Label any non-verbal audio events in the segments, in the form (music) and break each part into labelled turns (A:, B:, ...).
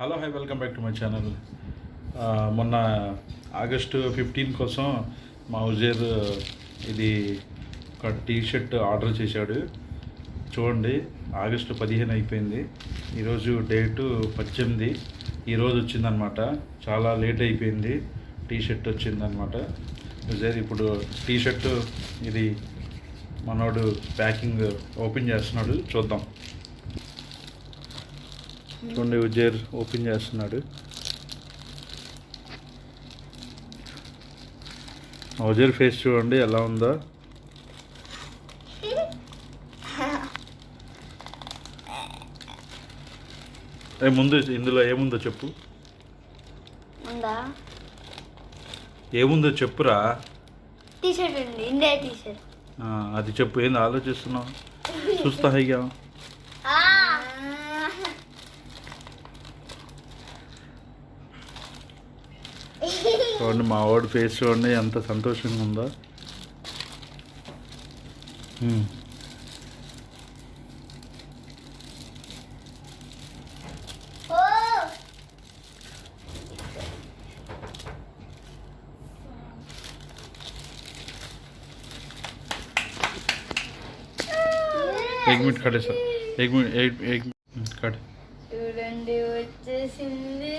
A: Hello hi welcome back to my channel. మొన్న August fifteen కోసం మా ఉజేర్ ఇది ఒక టీ షర్ట్ ఆర్డర్ చేశాడు. చూడండి ఆగస్టు పదిహేను అయిపోయింది. ఈరోజు డేటు పద్దెనిమిది. ఈరోజు వచ్చిందనమాట చాలా లేట్ అయిపోయింది. టీ షర్ట్ వచ్చిందనమాట ఉజేర్ ఇప్పుడు టీ షర్ట్ ఇది మనోడు ప్యాకింగ్ ఓపెన్ చేస్తున్నాడు. చూద్దాం. చూడండి ఉజేర్ ఓపెన్ చేస్తున్నాడు. ఉజేర్ ఫేస్ చూడండి ఎలా ఉందో. ఏ ముందు ఇందులో ఏముందో చెప్పు. ఏముందో చెప్పురా.
B: ఉంది ఇండియా
A: అది చెప్పు ఏంది ఆలోచిస్తున్నావు? చూస్తా హైగా. చూడండి మా వాడి ఫేస్ చూడండి ఎంత సంతోషంగా ఉందో హ్మ్. एक मिनट खड़े सर एक मिनट एक एक मिनट खड़े
B: చూడండి వచ్చేసింది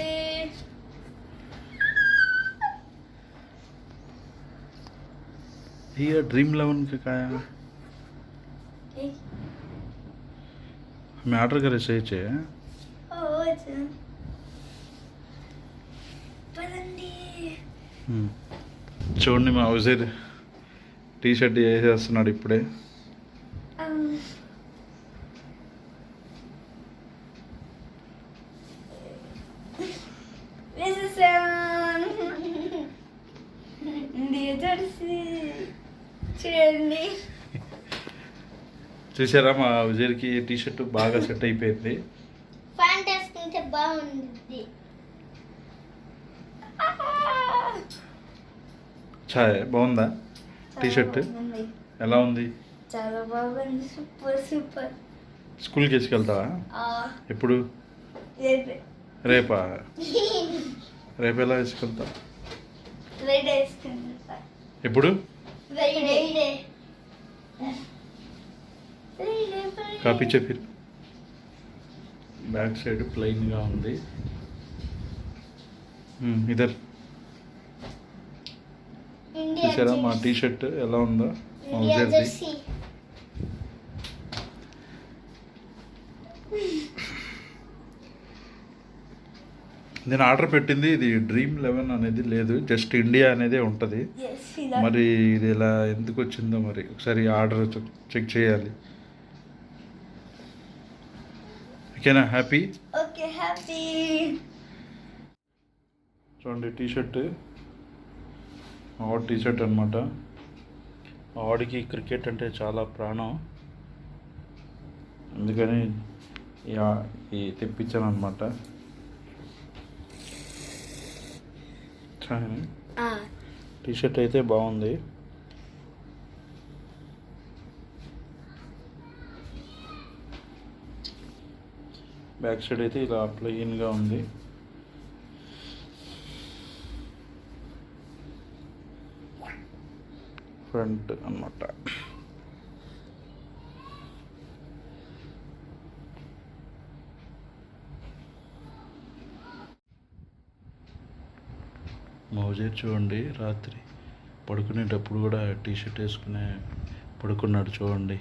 A: ये ड्रीम इलेवन का क्या है हमें ऑर्डर करे सही चाहिए
B: ఓ, వచ్చింది. పదండి
A: హ్మ్. చూడండి మా ఉజేర్ టీ షర్ట్ వేసేస్తున్నాడు ఇప్పుడే
B: వేసేసాం ఇండియా జెర్సీ చూడండి.
A: చూసారా మా ఉజేర్కి టీ షర్ట్ బాగా సెట్ అయిపోయింది.
B: ప్యాంట్ వేసుకుంటే బాగుంది.
A: ఛాయ్ బాగుందా? టీ షర్ట్
B: బాగుంది.
A: ఎలా ఉంది?
B: చాలా బాగుంది. సూపర్ సూపర్
A: స్కూల్కి వేసుకెళ్తావా? ఎప్పుడు? రేపా. (laughs) రేపు? ఎలా వేసుకెళ్తావు? ఎప్పుడు? కాపీ చెప్పి బ్యాక్ సైడ్ ప్లెయిన్గా ఉంది. ఇదర్. చూసారా మా టీ షర్ట్ ఎలా ఉందో? మా ఉజేర్ది నేను ఆర్డర్ పెట్టింది ఇది డ్రీమ్ లెవెన్ అనేది లేదు జస్ట్ ఇండియా అనేదే ఉంటుంది. మరి ఇది ఎలా ఎందుకు వచ్చిందో మరి ఒకసారి ఆర్డర్ చెక్ చేయాలి. ఓకేనా హ్యాపీ?
B: Okay happy.
A: చూడండి టీ షర్ట్ ఆడ్ టీ షర్ట్ అనమాట ఆడికి క్రికెట్ అంటే చాలా ప్రాణం. అందుకని ఈ తెప్పించాను అనమాట టీ షర్ట్ అయితే బాగుంది. బ్యాక్ సైడ్ అయితే ఇలా ప్లెయిన్గా ఉంది. ఫ్రంట్ అన్నమాట. మౌజేర్ చూడండి రాత్రి పడుకునేటప్పుడు కూడా టీ షర్ట్ వేసుకునే పడుకున్నాడు చూడండి.